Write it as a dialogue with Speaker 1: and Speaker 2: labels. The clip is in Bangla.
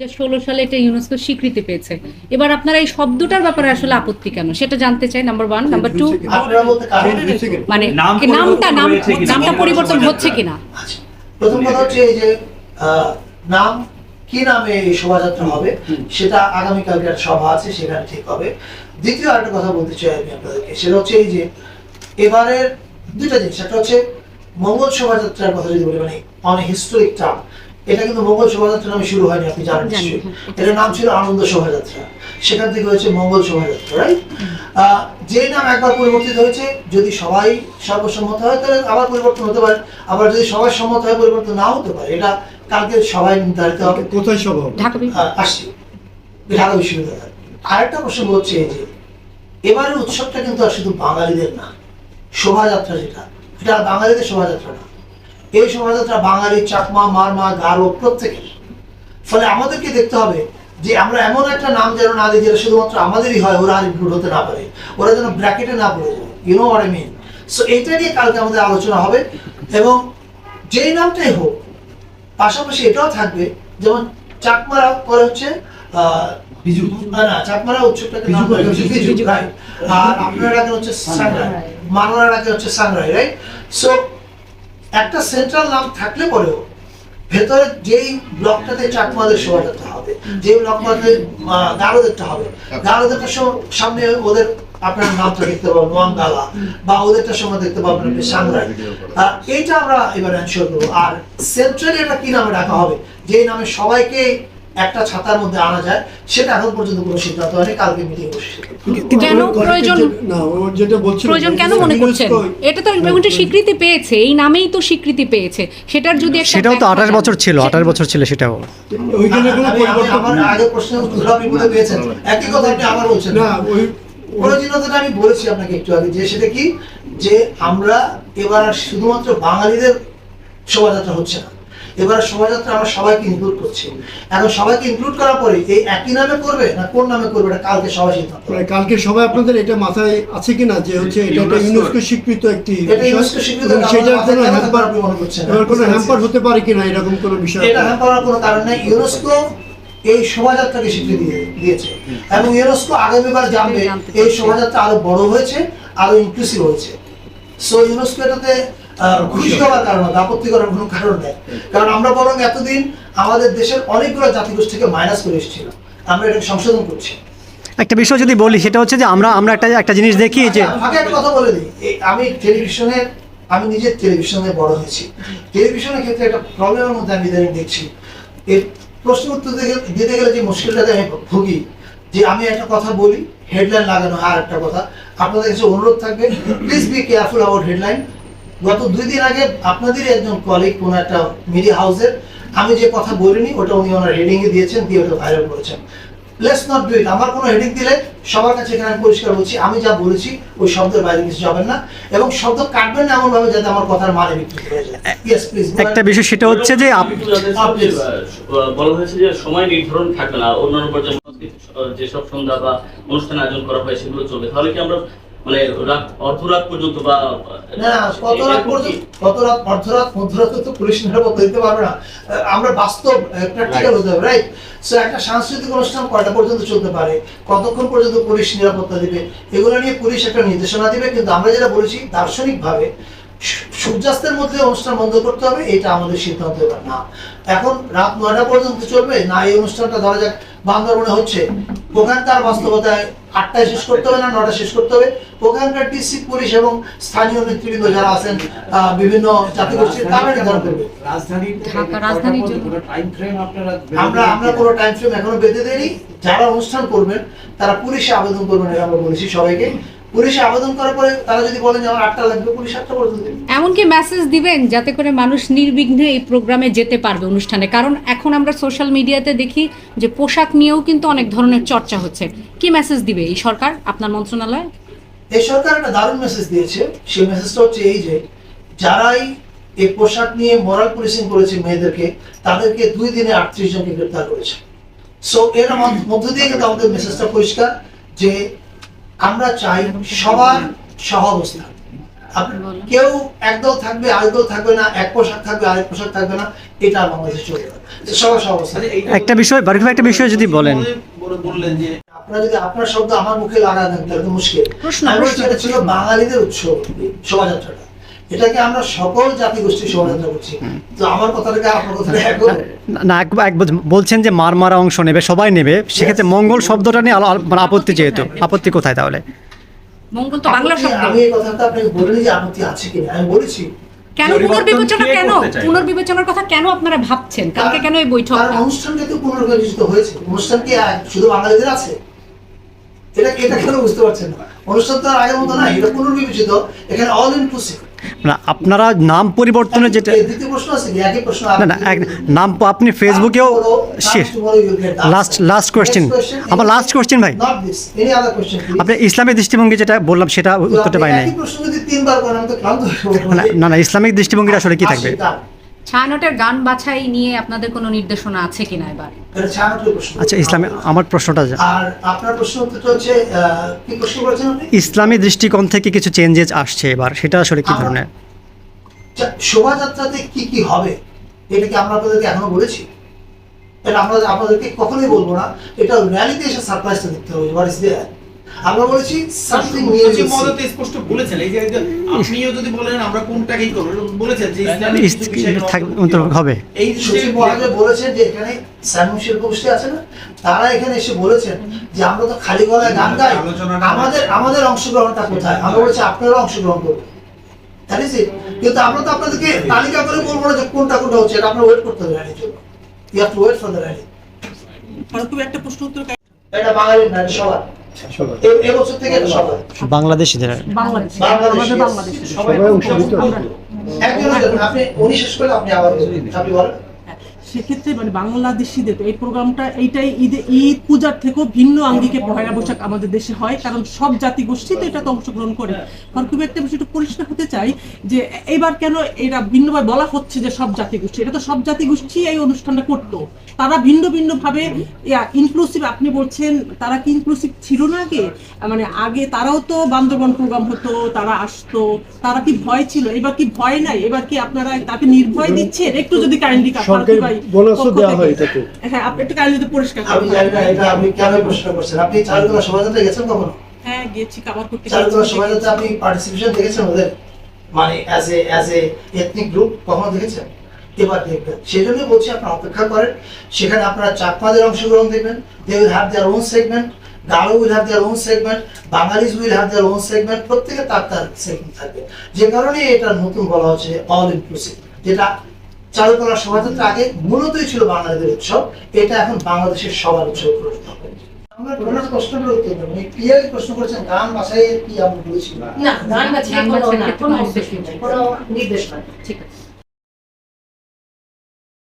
Speaker 1: যে ষোলো সালে এটা ইউনেস্কো স্বীকৃতি পেয়েছে। এবার আপনারা এই শব্দটার ব্যাপারে আসলে আপত্তি কেন? সেটা জানতে চাই নাম্বার ওয়ান নাম্বার টু মানে নামটা নাম? নামটা পরিবর্তন হচ্ছে কিনা?
Speaker 2: আচ্ছা প্রথম কথা হচ্ছে এই যে নাম কি নামে এই শোভাযাত্রা হবে? সেটা আগামীকালকে একটা সভা আছে সেখানে ঠিক হবে। দ্বিতীয় আরেকটা কথা বলতে চাই আমি আপনাদেরকে সেটা হচ্ছে এই যে এবারের দুইটা জিনিস। একটা হচ্ছে মঙ্গল শোভাযাত্রার কথা যদি বলি মানে অন হিস্টোরিক টার্ম এটা কিন্তু মঙ্গল শোভাযাত্রা নামে শুরু হয়নি আপনি জানেন নিশ্চয়ই।
Speaker 1: হ্যাঁ।
Speaker 2: এটার নাম ছিল আনন্দ শোভাযাত্রা। সেখান থেকে হয়েছে মঙ্গল শোভাযাত্রা রাইট যে নাম একবার পরিবর্তিত হয়েছে যদি সবাই সর্বসম্মত হয় তাহলে আবার পরিবর্তন হতে পারে। আবার যদি সবাই সম্মত হয় পরিবর্তন না হতে পারে। এটা কালকে সবাই নির্ধারিত হবে।
Speaker 3: কোথায় সভা?
Speaker 1: ঢাকা
Speaker 2: আসছি। ঢাকা বিশ্ববিদ্যালয়। আরেকটা প্রসঙ্গ হচ্ছে এই যে এবারের উৎসবটা কিন্তু আর শুধু বাঙালিদের না শোভাযাত্রা যেটা এটা বাঙালিদের শোভাযাত্রা না। এই শোভাযাত্রা বাঙালি চাকমা মারমা গারো প্রত্যেকের। ফলে আমাদেরকে দেখতে হবে যে আমরা এমন একটা নাম যেন না দিই যেটা শুধুমাত্র আমাদেরই হয় ওরা আর ইনক্লুড হতে না পারে। ওরা যেন ব্র্যাকেটে না পড়ে যায়। You know I mean so এইটা নিয়ে কালকে আমাদের আলোচনা হবে এবং যেই নামটাই হোক পাশাপাশি এটাও থাকবে যেমন চাকমারা করে হচ্ছে আহ,
Speaker 4: বিজু।
Speaker 2: না চাকমারা উৎসবটাকে আর আপনারা রাখেন হচ্ছে সাংরাই মানোরা রাখেন হচ্ছে সাংরাই রাইট সো একটা সেন্ট্রাল নাম থাকলে পরেও ভেতরে যেই ব্লকটাতে চাকমাদের শোভাযাত্রা হবে যে ব্লকটাতে গারোদেরটা হবে গারোদেরটা সম- সামনে ওদের আপনার নামটা দেখতে পাবেন নোয়াঙ্গালা বা ওদেরটা সময় দেখতে পাবেন আপনি সাংরাই। এইটা আমরা এবার করব। আর সেন্ট্রালি এটা কি নামে রাখা হবে? যেই নামে সবাইকে একটা ছাতার মধ্যে আনা যায় সেটা এখন পর্যন্ত কোনো সিদ্ধান্ত হয়নি কালকে মিটিং বসে
Speaker 1: কেন প্রয়োজন
Speaker 3: না ও যেটা বলছিল
Speaker 1: প্রয়োজন কেন মনে করছেন? এটা তো এমনটা স্বীকৃতি পেয়েছে এই নামেই তো স্বীকৃতি পেয়েছে। সেটার যদি একটা
Speaker 5: সেটাও তো
Speaker 1: ব্যাখ্যা
Speaker 5: আঠাশ
Speaker 1: দেন।
Speaker 5: বছর ছিল আঠাশ বছর ছিল সেটাও।
Speaker 3: ওইখানে কোনো পরিবর্তন
Speaker 2: আমার আগের প্রশ্নের উত্তর আপনি পেয়েছেন একই কথা আপনি আবার বলছেন।
Speaker 3: না ওই
Speaker 2: আমি বলেছি আপনাকে একটু আগে যে সেটা কি? যে আমরা এবার শুধুমাত্র বাঙালিদের শোভাযাত্রা হচ্ছে না। এবার শোভাযাত্রা আমরা সবাইকে ইনক্লুড করছি। এখন সবাইকে ইনক্লুড করার পরে এই একই নামে করবে না কোন নামে করবে এটা কালকে সবাই সিদ্ধান্ত
Speaker 3: কালকে সবাই আপনাদের এটা মাথায় আছে কিনা যে হচ্ছে এটা একটা ইউনেস্কো স্বীকৃত একটি কোনো হ্যাম্পার
Speaker 2: আপনি মনে করছেন
Speaker 3: এবার কোনো হ্যাম্পার হতে পারে কিনা এরকম কোনো বিষয়
Speaker 2: এটা হ্যাঁ করার কোনো কারণ নেই। ইউনেস্কো এই শোভাযাত্রাকে স্বীকৃতি দিয়ে- দিয়েছে। এবং ইউনেস্কো আগামীবার জানবে এই। শোভাযাত্রা আরও বড় হয়েছে আরও ইনক্লুসিভ হয়েছে। সো ইউনেস্কো এটাতে খুশি হওয়ার কারণ হবে, আপত্তি করার কোনো কারণ নেই। কারণ আমরা বরং এতদিন আমাদের দেশের অনেকগুলো জাতিগোষ্ঠীকে মাইনাস করে এসেছিলাম। আমরা এটাকে সংশোধন করছি।
Speaker 5: একটা বিষয় যদি বলি সেটা হচ্ছে যে আমরা আমরা একটা একটা জিনিস দেখি যে
Speaker 2: আচ্ছা, ফাঁকে একটা কথা বলে দিই। আমি টেলিভিশনের আমি নিজে টেলিভিশনে বড় হয়েছি। টেলিভিশনের ক্ষেত্রে একটা প্রবলেমের মধ্যে আমি ইদানিং দেখছি। এর প্রশ্ন উত্তর দিতে গেলে- দিতে গেলে যে মুশকিলটাতে আমি ভুগি যে আমি একটা কথা বলি হেডলাইন লাগানো হয় আর একটা কথা। আপনাদের কাছে অনুরোধ থাকবে please be careful about headline গত দুই দিন আগে আপনাদেরই একজন কলিগ কোনো একটা মিডিয়া হাউসের আমি যে কথা বলিনি ওটা উনি ওনার হেডিং এ দিয়েছেন দিয়ে ওটা ভাইরাল করেছেন। লেটস নট ডু ইট আমার কোনো হেডিং দিলে সবার কাছে এখানে আমি পরিষ্কার বলছি আমি যা বলেছি ওই শব্দের বাইরে কিছু যাবেন না। এবং শব্দ কাটবেন না এমন ভাবে যাতে আমার কথার মানে বিকৃত হয়ে যায়। ইয়েস প্লিজ
Speaker 5: একটা বিষয় সেটা হচ্ছে যে আপ-
Speaker 6: কিন্তু যাদের সামনে, আহ, বলা হয়েছে যে সময় নির্ধারণ থাকবে না। অন্যান্য পর্যায়ে যেসব সন্ধ্যা বা অনুষ্ঠান আয়োজন করা হয় সেগুলো চলবে। তাহলে কি আমরা মানে রাত অর্ধরাত পর্যন্ত বা
Speaker 2: না কত রাত পর্যন্ত কত রাত অর্ধরাত মধ্যরাত তো পুলিশ নিরাপদ দিতে পারবে না। আমরা বাস্তব প্র্যাকটিক্যাল হতে হবে রাইট সো একটা সাংস্কৃতিক অনুষ্ঠান কয়টা পর্যন্ত চলতে পারে? কতক্ষণ পর্যন্ত পুলিশ নিরাপত্তা দিবে? এগুলো নিয়ে পুলিশ একটা নির্দেশনা দিবে কিন্তু আমরা যেটা বলেছি দার্শনিকভাবে সূর্যাস্তের মধ্যে অনুষ্ঠান বন্ধ করতে হবে এটা আমাদের সিদ্ধান্ত এবার না। এখন রাত নয়টা পর্যন্ত চলবে না এই অনুষ্ঠানটা ধরা যাক বান্দরবনে হচ্ছে। ওখানকার বাস্তবতায় আটটায় শেষ করতে হবে না নটা শেষ করতে হবে। ওখানকার ডিস্ট্রিক্ট পুলিশ এবং স্থানীয় নেতৃবৃন্দ যারা আছেন আহ, বিভিন্ন জাতিগোষ্ঠীর তারা নির্ধারণ করবে। আমরা আমরা কোনো টাইম ফ্রেম এখনও বেঁধে দেয়নি যারা অনুষ্ঠান করবেন তারা পুলিশে আবেদন করবেন এটা আমরা বলেছি সবাইকে। পুলিশে আবেদন করার পরে তারা যদি বলেন যে আমার আটটা লাগবে পুলিশ আটটা পর্যন্ত দেবে।
Speaker 1: এমনকি মেসেজ দিবেন যাতে করে মানুষ নির্বিঘ্নে এই প্রোগ্রামে যেতে পারবে অনুষ্ঠানে। কারণ এখন আমরা সোশ্যাল মিডিয়াতে দেখি যে পোশাক নিয়েও কিন্তু অনেক ধরনের চর্চা হচ্ছে। কি মেসেজ দিবে এই সরকার আপনার মন্ত্রণালয়?
Speaker 2: এই সরকার একটা দারুণ মেসেজ দিয়েছে। সেই মেসেজটা হচ্ছে এই যে যারাই এই পোশাক নিয়ে মোরাল পুলিশিং করেছে মেয়েদেরকে তাদেরকে দুই দিনে আটত্রিশ জনকে গ্রেপ্তার করেছে। সো এর মধ্য- মধ্য দিয়ে কিন্তু আমাদের মেসেজটা পরিষ্কার যে আমরা চাই সবার সহ
Speaker 1: অবস্থান
Speaker 2: কেউ একদল থাকবে আরেকদল থাকবে না এক পোশাক থাকবে আরেক পোশাক থাকবে না এটা বাংলাদেশে চলবে সবার সব অবস্থা
Speaker 5: একটা বিষয় বারিক ভাই একটা বিষয় যদি বলেন।
Speaker 4: বলে- বললেন যে
Speaker 2: আপনারা যদি আপনার শব্দ আমার মুখে লাগা থাকতে তাহলে তো মুশকিল।
Speaker 1: প্রশ্ন,
Speaker 2: ছিল বাঙালিদের উৎসব শোভাযাত্রাটা। এটাকে আমরা সকল জাতি শোভাযাত্রা করছি। তো আমার কথাটাকে আপনার কথাটা এক
Speaker 5: না, এক বলছেন যে মার মারা অংশ নেবে সবাই নেবে সেক্ষেত্রে মঙ্গল শব্দটা নিয়ে মানে আপত্তি যেহেতু আপত্তি কোথায় তাহলে?
Speaker 1: মঙ্গল তো বাংলা শব্দ।
Speaker 2: আমি এই কথাটা আপনাকে বলিনি যে আপত্তি আছে কিনা আমি বলেছি।
Speaker 1: কেন পুনর্বিবেচনা কেন? পুনর্বিবেচনার কথা কেন আপনারা ভাবছেন? কালকে কেন এই বৈঠক
Speaker 2: কারণ অনুষ্ঠানটা তো পুনর্গঠিত হয়েছে। অনুষ্ঠান কি শুধু বাঙালিদের আছে? এটা এটা কেন বুঝতে পারছেন না? অনুষ্ঠান তো আগের মতো না এটা পুনর্বিবেচিত এখানে অল ইনক্লুসিভ
Speaker 5: না আপনারা নাম পরিবর্তনের যেটা না না নাম আপনি ফেসবুকেও শেষ। লাস্ট লাস্ট কোয়েশ্চেন আমার লাস্ট কোয়েশ্চেন ভাই। আপনি ইসলামিক দৃষ্টিভঙ্গি যেটা বললাম সেটা উত্তরটা পাই নাই। না না ইসলামিক দৃষ্টিভঙ্গিটা আসলে কি থাকবে।
Speaker 1: ছায়ানটের গান বাছাই নিয়ে আপনাদের কোনো নির্দেশনা আছে কিনা এবার?
Speaker 5: আচ্ছা ইসলামে আমার প্রশ্নটা
Speaker 2: আর আপনার প্রশ্ন হচ্ছে কি প্রশ্ন করেছেন আপনি?
Speaker 5: ইসলামী দৃষ্টিকোণ থেকে কিছু চেঞ্জেস আসছে এবার সেটা আসলে কি ধরনের?
Speaker 2: শোভাযাত্রাতে কি কি হবে? এটা কি আমরা আপনাদেরকে এখনও বলেছি? এটা আমরা আপনাদেরকে কখনোই বলব না। এটা র্যালিতে এসে সারপ্রাইজটা দেখতে হবে। দেয়ার আমরা বলেছি সামথিং নিউ
Speaker 4: তো স্পষ্ট বলেছেন এই যে আপনিও যদি বলেন আমরা কোনটাকেই করব? বলেছেন যে ইসলামিক।
Speaker 5: হবে।
Speaker 4: এই
Speaker 2: সচিব বলেছেন যে এখানে শিল্প গোষ্ঠী আছে না? তারা এখানে এসে বলেছেন যে আমরা তো খালি গলায় গান গাই। আমাদের আমাদের অংশগ্রহণটা কোথায়? আমরা বলছি আপনারা অংশগ্রহণ is it. কিন্তু আমরা তো আপনাদেরকে তালিকা করে বলব না যে কোনটা কোনটা হচ্ছে এটা আপনার ওয়েট করতে হবে র্যালির জন্য। You have to wait for the rally
Speaker 7: খুব একটা প্রশ্ন উত্তর
Speaker 2: এটা বাঙালির না সবার
Speaker 5: বাংলাদেশিদের
Speaker 7: বাংলাদেশ।
Speaker 2: সবাই আপনি উনি শেষ করে আপনি আবার আপনি বলেন।
Speaker 7: সেক্ষেত্রে মানে বাংলাদেশিদের এই প্রোগ্রামটা এইটাই ঈদ ঈদ পূজার থেকেও ভিন্ন আঙ্গিকে পহেলা বৈশাখ আমাদের দেশে হয় কারণ সব জাতি গোষ্ঠী তো এটাতে অংশগ্রহণ করে। কারণ খুব একটা বিষয় একটু পরিষ্কার হতে চাই যে এবার কেন এটা ভিন্নভাবে বলা হচ্ছে যে সব জাতি গোষ্ঠী এটা তো সব জাতি গোষ্ঠী এই অনুষ্ঠানটা করতো। তারা ভিন্ন ভিন্ন ভাবে ইনক্লুসিভ আপনি বলছেন তারা কি ইনক্লুসিভ ছিল না আগে? মানে আগে তারাও তো বান্দরবন প্রোগ্রাম হতো তারা আসতো তারা কি ভয় ছিল? এবার কি ভয় নাই? এবার কি আপনারা তাকে নির্ভয় দিচ্ছেন? একটু যদি কাইন্ডলি
Speaker 3: সরকারি বোনাসও দেওয়া হয় এটাতে
Speaker 7: হ্যাঁ আপনি একটু কাইন্ডলি যদি পরিষ্কার
Speaker 2: আমি জানি না এটা আপনি কেন প্রশ্ন করছেন? আপনি চারুকলা শোভাযাত্রা গেছেন কখনো?
Speaker 7: হ্যাঁ গেছি কাবার করতে
Speaker 2: চারুকলা শোভাযাত্রা আপনি পার্টিসিপেশন দেখেছেন ওদের? মানে as a as a ethnic group কখনো দেখেছেন? এবার দেখবেন। সেই জন্য বলছি আপনারা অপেক্ষা করেন। সেখানে আপনারা চাকমাদের অংশগ্রহণ দেখবেন। They will have their own segment Garo will have their own segment Bengalis will have their own segment প্রত্যেকে তার তার সেগমেন্ট থাকবে। যে কারণে এটা নতুন বলা হচ্ছে অল ইনক্লুসিভ যেটা চারুকলা শোভাযাত্রা আগে মূলতই ছিল বাঙালিদের উৎসব এটা এখন বাংলাদেশের সবার উৎসব পরিণত হবে আমরা প্রশ্ন করে উত্তর দেবো। ক্লিয়ারলি প্রশ্ন করেছেন গান ভাষায় কি আমরা বলেছি?
Speaker 1: না গান বাছাই কোনো না নির্দেশ নেই কোনো নির্দেশ নয় ঠিক আছে।